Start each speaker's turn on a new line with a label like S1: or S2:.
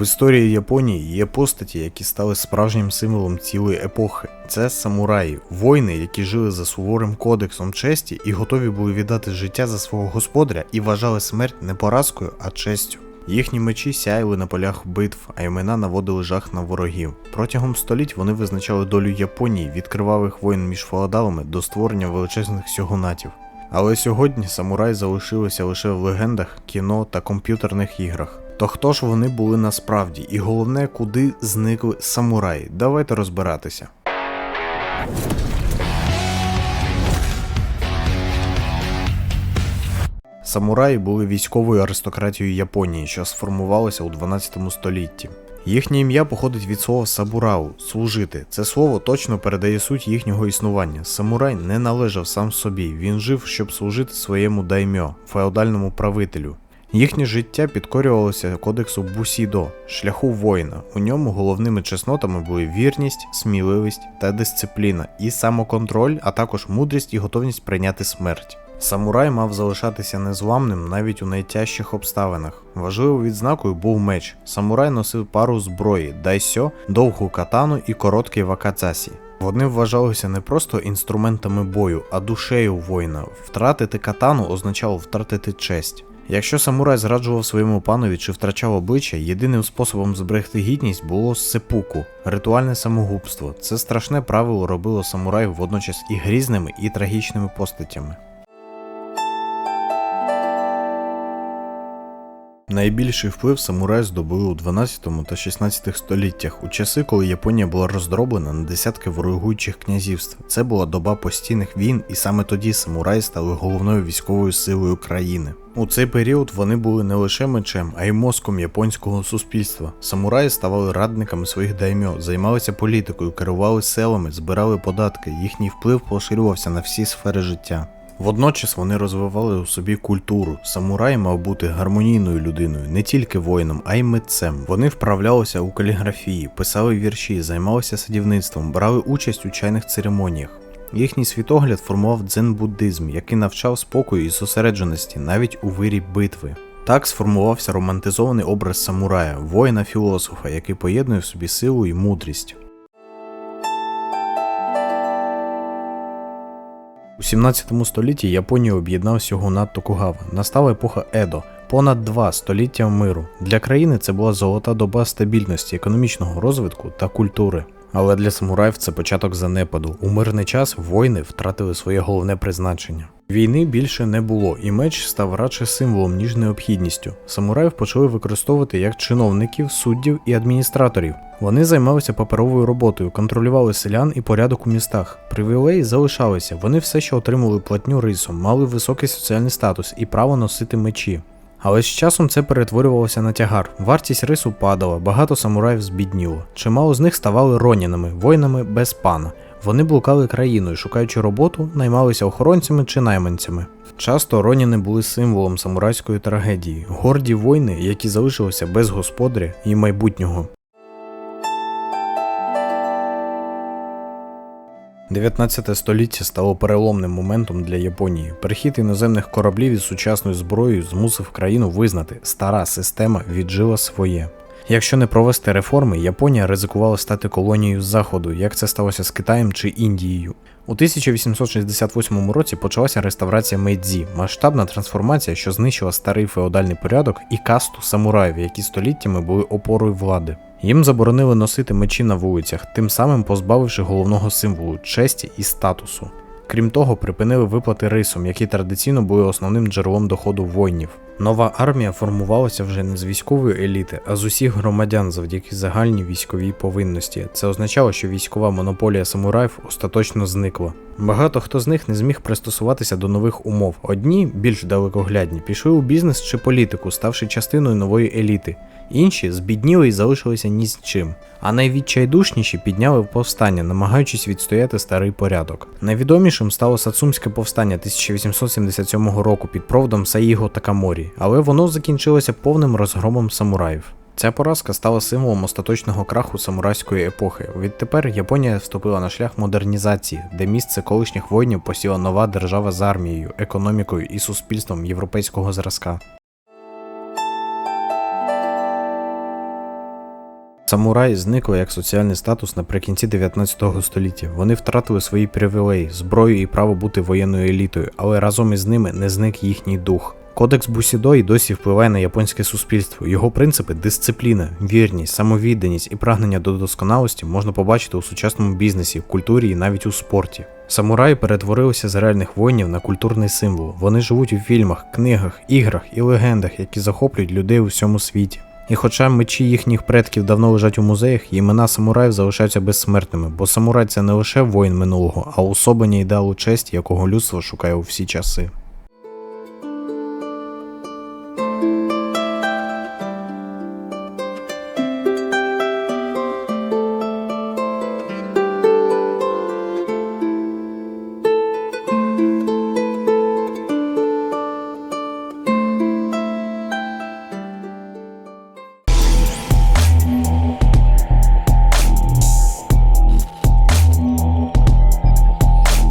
S1: В історії Японії є постаті, які стали справжнім символом цілої епохи. Це самураї, воїни, які жили за суворим кодексом честі і готові були віддати життя за свого господаря і вважали смерть не поразкою, а честю. Їхні мечі сяяли на полях битв, а імена наводили жах на ворогів. Протягом століть вони визначали долю Японії від кривавих воїн між феодалами до створення величезних сьогунатів. Але сьогодні самураї залишилися лише в легендах, кіно та комп'ютерних іграх. То хто ж вони були насправді? І головне, куди зникли самураї? Давайте розбиратися. Самураї були військовою аристократією Японії, що сформувалася у 12 столітті. Їхнє ім'я походить від слова сабурау служити. Це слово точно передає суть їхнього існування. Самурай не належав сам собі, він жив, щоб служити своєму даймьо, феодальному правителю. Їхнє життя підкорювалося кодексу Бусідо, шляху воїна. У ньому головними чеснотами були вірність, сміливість та дисципліна, і самоконтроль, а також мудрість і готовність прийняти смерть. Самурай мав залишатися незламним навіть у найтяжчих обставинах. Важливою відзнакою був меч. Самурай носив пару зброї дайсьо, довгу катану і короткий вакацасі. Вони вважалися не просто інструментами бою, а душею воїна. Втратити катану означало втратити честь. Якщо самурай зраджував своєму панові чи втрачав обличчя, єдиним способом зберегти гідність було сепуку, ритуальне самогубство. Це страшне правило робило самураїв водночас і грізними, і трагічними постатями. Найбільший вплив самураї здобули у 12 та 16 століттях, у часи, коли Японія була роздроблена на десятки ворогуючих князівств. Це була доба постійних війн, і саме тоді самураї стали головною військовою силою країни. У цей період вони були не лише мечем, а й мозком японського суспільства. Самураї ставали радниками своїх даймьо, займалися політикою, керували селами, збирали податки. Їхній вплив поширювався на всі сфери життя. Водночас вони розвивали у собі культуру. Самурай мав бути гармонійною людиною, не тільки воїном, а й митцем. Вони вправлялися у каліграфії, писали вірші, займалися садівництвом, брали участь у чайних церемоніях. Їхній світогляд формував дзен-буддизм, який навчав спокою і зосередженості навіть у вирі битви. Так сформувався романтизований образ самурая, воїна-філософа, який поєднує в собі силу і мудрість. У 17 столітті Японію об'єднав сьогунат Токугава. Настала епоха Едо, понад два століття миру. Для країни це була золота доба стабільності, економічного розвитку та культури. Але для самураїв це початок занепаду. У мирний час воїни втратили своє головне призначення. Війни більше не було, і меч став радше символом, ніж необхідністю. Самураїв почали використовувати як чиновників, суддів і адміністраторів. Вони займалися паперовою роботою, контролювали селян і порядок у містах. Привілеї залишалися, вони все ще отримували платню рисом, мали високий соціальний статус і право носити мечі. Але з часом це перетворювалося на тягар. Вартість рису падала, багато самураїв збідніло. Чимало з них ставали ронінами, воїнами без пана. Вони блукали країною, шукаючи роботу, наймалися охоронцями чи найманцями. Часто роніни були символом самурайської трагедії, горді воїни, які залишилися без господаря і майбутнього. 19 століття стало переломним моментом для Японії. Перехід іноземних кораблів із сучасною зброєю змусив країну визнати, стара система віджила своє. Якщо не провести реформи, Японія ризикувала стати колонією Заходу, як це сталося з Китаєм чи Індією. У 1868 році почалася реставрація Мейдзі, масштабна трансформація, що знищила старий феодальний порядок і касту самураїв, які століттями були опорою влади. Їм заборонили носити мечі на вулицях, тим самим позбавивши головного символу честі і статусу. Крім того, припинили виплати рисом, які традиційно були основним джерелом доходу воїнів. Нова армія формувалася вже не з військової еліти, а з усіх громадян завдяки загальній військовій повинності. Це означало, що військова монополія самураїв остаточно зникла. Багато хто з них не зміг пристосуватися до нових умов. Одні, більш далекоглядні, пішли у бізнес чи політику, ставши частиною нової еліти. Інші збідніли і залишилися ні з чим. А найвідчайдушніші підняли повстання, намагаючись відстояти старий порядок. Найвідомішим стало Сацумське повстання 1877 року під проводом Саїго Такаморі, але воно закінчилося повним розгромом самураїв. Ця поразка стала символом остаточного краху самурайської епохи. Відтепер Японія вступила на шлях модернізації, де місце колишніх воїнів посіла нова держава з армією, економікою і суспільством європейського зразка. Самураї зникли як соціальний статус наприкінці 19 століття. Вони втратили свої привілеї, зброю і право бути воєнною елітою, але разом із ними не зник їхній дух. Кодекс Бусідо й досі впливає на японське суспільство. Його принципи дисципліна, вірність, самовідданість і прагнення до досконалості можна побачити у сучасному бізнесі, в культурі і навіть у спорті. Самураї перетворилися з реальних воїнів на культурний символ. Вони живуть у фільмах, книгах, іграх і легендах, які захоплюють людей у всьому світі. І хоча мечі їхніх предків давно лежать у музеях, імена самураїв залишаються безсмертними, бо самурай це не лише воїн минулого, а особлення ідеалу честі, якого людство шукає у всі часи.